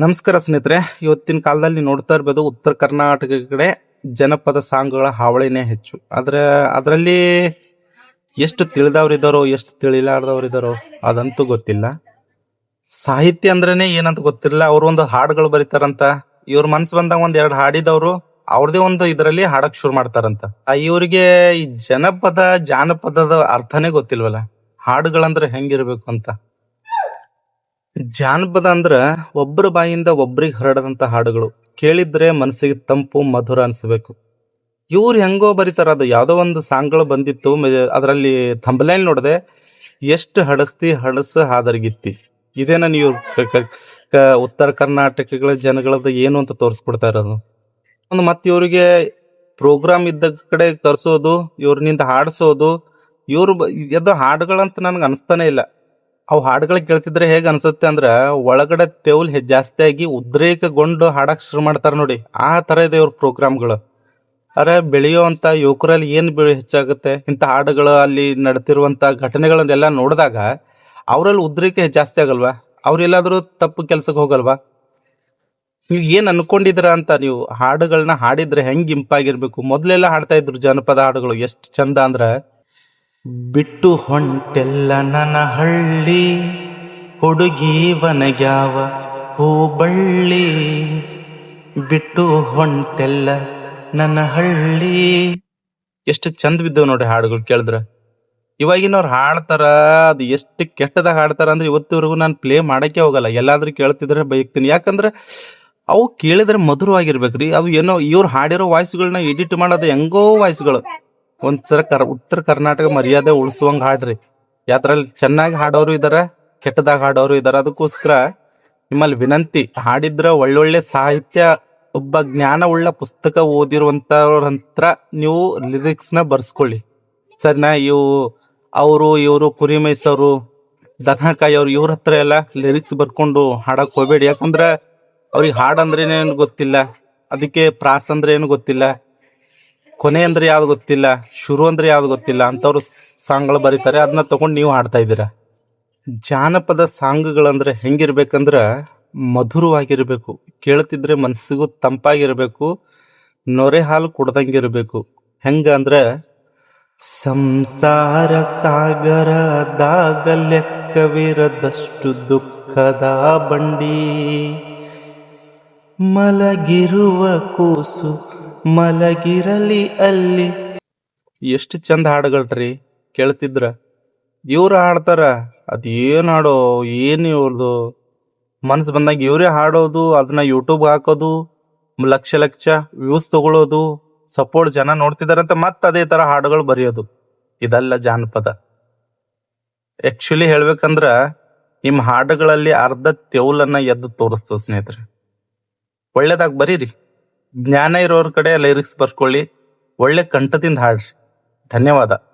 ನಮಸ್ಕಾರ ಸ್ನೇಹಿತರೆ, ಇವತ್ತಿನ ಕಾಲದಲ್ಲಿ ನೋಡ್ತಾ ಇರ್ಬೋದು ಉತ್ತರ ಕರ್ನಾಟಕ ಕಡೆ ಜನಪದ ಸಾಂಗ್ಗಳ ಹಾವಳಿನೇ ಹೆಚ್ಚು. ಆದ್ರೆ ಅದರಲ್ಲಿ ಎಷ್ಟು ತಿಳಿದವ್ರು ಇದ್ದಾರೋ ಎಷ್ಟು ತಿಳಿಲಾರ್ದವ್ರು ಇದ್ದಾರೋ ಅದಂತೂ ಗೊತ್ತಿಲ್ಲ. ಸಾಹಿತ್ಯ ಅಂದ್ರೇನೆ ಏನಂತ ಗೊತ್ತಿರಲಿಲ್ಲ ಅವ್ರು ಒಂದು ಹಾಡುಗಳು ಬರೀತಾರಂತ. ಇವ್ರ ಮನ್ಸು ಬಂದಾಗ ಒಂದ್ ಎರಡು ಹಾಡಿದವರು, ಅವ್ರದೇ ಒಂದು ಇದರಲ್ಲಿ ಹಾಡಕ್ ಶುರು ಮಾಡ್ತಾರಂತ. ಇವ್ರಿಗೆ ಈ ಜನಪದ, ಜಾನಪದದ ಅರ್ಥನೇ ಗೊತ್ತಿಲ್ವಲ್ಲ. ಹಾಡುಗಳಂದ್ರೆ ಹೆಂಗಿರ್ಬೇಕು ಅಂತ. ಜಾನಪದ ಅಂದ್ರ ಒಬ್ಬರ ಬಾಯಿಂದ ಒಬ್ರಿಗೆ ಹರಡದಂತ ಹಾಡುಗಳು. ಕೇಳಿದ್ರೆ ಮನಸ್ಸಿಗೆ ತಂಪು, ಮಧುರ ಅನ್ಸ್ಬೇಕು. ಇವ್ರು ಹೆಂಗೋ ಬರೀತಾರ, ಅದು ಯಾವುದೋ ಒಂದು ಸಾಂಗ್ಗಳು ಬಂದಿತ್ತು ಅದರಲ್ಲಿ ಥಂಬಲೈಲ್ ನೋಡದೆ, ಎಷ್ಟು ಹಡಸ್ತಿ ಹಡಸ ಹಾದರ್ಗಿತ್ತಿ. ಇದೇನ ನೀವು ಉತ್ತರ ಕರ್ನಾಟಕಗಳ ಜನಗಳದ್ದು ಏನು ಅಂತ ತೋರಿಸ್ಕೊಡ್ತಾ ಇರೋದು? ಒಂದು ಮತ್ತೆ ಇವರಿಗೆ ಪ್ರೋಗ್ರಾಮ್ ಇದ್ದ ಕಡೆ ಕರ್ಸೋದು, ಇವ್ರನಿಂದ ಹಾಡಿಸೋದು, ಇವರು ಎದ್ದು ಹಾಡುಗಳಂತ ನನ್ಗೆ ಅನಿಸ್ತಾನೆ ಇಲ್ಲ. ಅವು ಹಾಡುಗಳು ಕೇಳ್ತಿದ್ರೆ ಹೇಗೆ ಅನ್ಸುತ್ತೆ ಅಂದ್ರೆ ಒಳಗಡೆ ತೆವಲ್ ಹೆ- ಜಾಸ್ತಿ ಆಗಿ ಉದ್ರೇಕಗೊಂಡು ಹಾಡಕ್ ಶುರು ಮಾಡ್ತಾರೆ ನೋಡಿ. ಆ ತರ ಇದೆ ಇವ್ರ ಪ್ರೋಗ್ರಾಮ್ಗಳು. ಅರೆ ಬೆಳೆಯುವಂಥ ಯುವಕರಲ್ಲಿ ಏನು ಬೆಳೆ ಹೆಚ್ಚಾಗುತ್ತೆ? ಇಂಥ ಹಾಡುಗಳು ಅಲ್ಲಿ ನಡೆತಿರುವಂಥ ಘಟನೆಗಳನ್ನೆಲ್ಲ ನೋಡಿದಾಗ ಅವರಲ್ಲಿ ಉದ್ರೇಕ ಜಾಸ್ತಿ ಆಗಲ್ವಾ? ಅವರೆಲ್ಲಾದರೂ ತಪ್ಪು ಕೆಲ್ಸಕ್ಕೆ ಹೋಗಲ್ವಾ? ನೀವು ಏನು ಅನ್ಕೊಂಡಿದ್ರ ಅಂತ ನೀವು ಹಾಡುಗಳನ್ನ ಹಾಡಿದ್ರೆ ಹೆಂಗೆ ಇಂಪಾಗಿರ್ಬೇಕು? ಮೊದಲೆಲ್ಲ ಹಾಡ್ತಾ ಇದ್ರು ಜನಪದ ಹಾಡುಗಳು ಎಷ್ಟು ಚಂದ ಅಂದ್ರ ಬಿಟ್ಟು ಹೊಂಟೆಲ್ಲ ನನ್ನ ಹಳ್ಳಿ ಹುಡುಗಿ ವನಗ್ಯಾವ ಹೂಬಳ್ಳಿ. ಬಿಟ್ಟು ಹೊಂಟೆಲ್ಲ ನನ್ನ ಹಳ್ಳಿ. ಎಷ್ಟು ಚಂದ ಬಿದ್ದವು ನೋಡ್ರಿ ಹಾಡುಗಳು ಕೇಳಿದ್ರ. ಇವಾಗಿನವ್ರು ಹಾಡ್ತಾರ, ಅದು ಎಷ್ಟು ಕೆಟ್ಟದಾಗ ಹಾಡ್ತಾರ ಅಂದ್ರೆ ಇವತ್ತಿವರೆಗೂ ನಾನು ಪ್ಲೇ ಮಾಡಕ್ಕೆ ಹೋಗಲ್ಲ. ಎಲ್ಲಾದ್ರೂ ಕೇಳ್ತಿದ್ರೆ ಬೈಕ್ತೀನಿ ಯಾಕಂದ್ರೆ ಅವು ಕೇಳಿದ್ರೆ ಮಧುರವಾಗಿರ್ಬೇಕ್ರಿ. ಅವು ಏನೋ ಇವ್ರು ಹಾಡಿರೋ ವಾಯ್ಸ್ಗಳನ್ನ ಎಡಿಟ್ ಮಾಡೋದು ಹೆಂಗೋ ವಾಯ್ಸ್ಗಳು. ಒಂದ್ಸಲ ಕರ್, ಉತ್ತರ ಕರ್ನಾಟಕ ಮರ್ಯಾದೆ ಉಳಿಸುವಂಗ ಹಾಡ್ರಿ. ಯಾತ್ರಲ್ಲಿ ಚೆನ್ನಾಗಿ ಹಾಡೋರು ಇದಾರ, ಕೆಟ್ಟದಾಗ ಹಾಡೋರು ಇದಾರ. ಅದಕ್ಕೋಸ್ಕರ ನಿಮ್ಮಲ್ಲಿ ವಿನಂತಿ, ಹಾಡಿದ್ರ ಒಳ್ಳೊಳ್ಳೆ ಸಾಹಿತ್ಯ, ಒಬ್ಬ ಜ್ಞಾನ ಉಳ್ಳ ಪುಸ್ತಕ ಓದಿರುವಂತವ್ರ ಹತ್ರ ನೀವು ಲಿರಿಕ್ಸ್ನ ಬರ್ಸ್ಕೊಳ್ಳಿ. ಸರಿನಾ ಇವು, ಅವರು, ಇವರು, ಕುರಿ ಮೈಸೂರು, ದನಕಾಯಿ ಅವ್ರು ಇವ್ರ ಹತ್ರ ಎಲ್ಲ ಲಿರಿಕ್ಸ್ ಬರ್ಕೊಂಡು ಹಾಡಕ್ ಹೋಗ್ಬೇಡಿ. ಯಾಕಂದ್ರ ಅವ್ರಿಗೆ ಹಾಡಂದ್ರೆ ಏನು ಗೊತ್ತಿಲ್ಲ. ಅದಕ್ಕೆ ಪ್ರಾಸ್ ಅಂದ್ರೆ ಏನು ಗೊತ್ತಿಲ್ಲ. ಕೊನೆ ಅಂದ್ರೆ ಯಾವ್ದು ಗೊತ್ತಿಲ್ಲ, ಶುರು ಅಂದ್ರೆ ಯಾವ್ದು ಗೊತ್ತಿಲ್ಲ ಅಂತವ್ರು ಸಾಂಗ್ಗಳು ಬರೀತಾರೆ ಅದನ್ನ ತಗೊಂಡು ನೀವು ಹಾಡ್ತಾ ಇದ್ದೀರಾ? ಜಾನಪದ ಸಾಂಗ್ಗಳಂದ್ರೆ ಹೆಂಗಿರ್ಬೇಕಂದ್ರ ಮಧುರವಾಗಿರ್ಬೇಕು, ಕೇಳ್ತಿದ್ರೆ ಮನಸ್ಸಿಗೂ ತಂಪಾಗಿರ್ಬೇಕು, ನೊರೆ ಹಾಲು ಕುಡ್ದಂಗಿರ್ಬೇಕು. ಹೆಂಗ ಅಂದ್ರೆ ಸಂಸಾರ ಸಾಗರದಾಗ ಲೆಕ್ಕವಿರದಷ್ಟು ದುಃಖದ ಬಂಡಿ, ಮಲಗಿರುವ ಕೂಸು ಮಲಗಿರಲಿ ಅಲ್ಲಿ. ಎಷ್ಟು ಚಂದ ಹಾಡುಗಳ್ರಿ, ಕೇಳ್ತಿದ್ರ? ಇವ್ರು ಹಾಡ್ತಾರ, ಅದೇನ್ ಹಾಡೋ, ಏನು ಇವ್ರದು? ಮನ್ಸು ಬಂದಾಗ ಇವರೇ ಹಾಡೋದು ಅದನ್ನ ಯೂಟ್ಯೂಬ್ ಹಾಕೋದು, ಲಕ್ಷ ಲಕ್ಷ ವ್ಯೂಸ್ ತಗೊಳ್ಳೋದು ಸಪೋರ್ಟ್ ಜನ ನೋಡ್ತಿದಾರಂತ ಮತ್ತೆ ಅದೇ ತರ ಹಾಡುಗಳು ಬರೆಯೋದು. ಇದೆಲ್ಲ ಜಾನಪದ. ಆಕ್ಚುಲಿ ಹೇಳ್ಬೇಕಂದ್ರ ನಿಮ್ಮ ಹಾಡುಗಳಲ್ಲಿ ಅರ್ಧ ತೆವಲನ್ನ ಎದ್ದು ತೋರಿಸ್ತದ ಸ್ನೇಹಿತರೆ. ಒಳ್ಳೇದಾಗಿ ಬರೀರಿ. ಜ್ಞಾನ ಇರೋರ್ ಕಡೆ ಲೈರಿಕ್ಸ್ ಬರ್ಕೊಳ್ಳಿ. ಒಳ್ಳೆ ಕಂಠದಿಂದ ಹಾಡ್ರಿ. ಧನ್ಯವಾದ.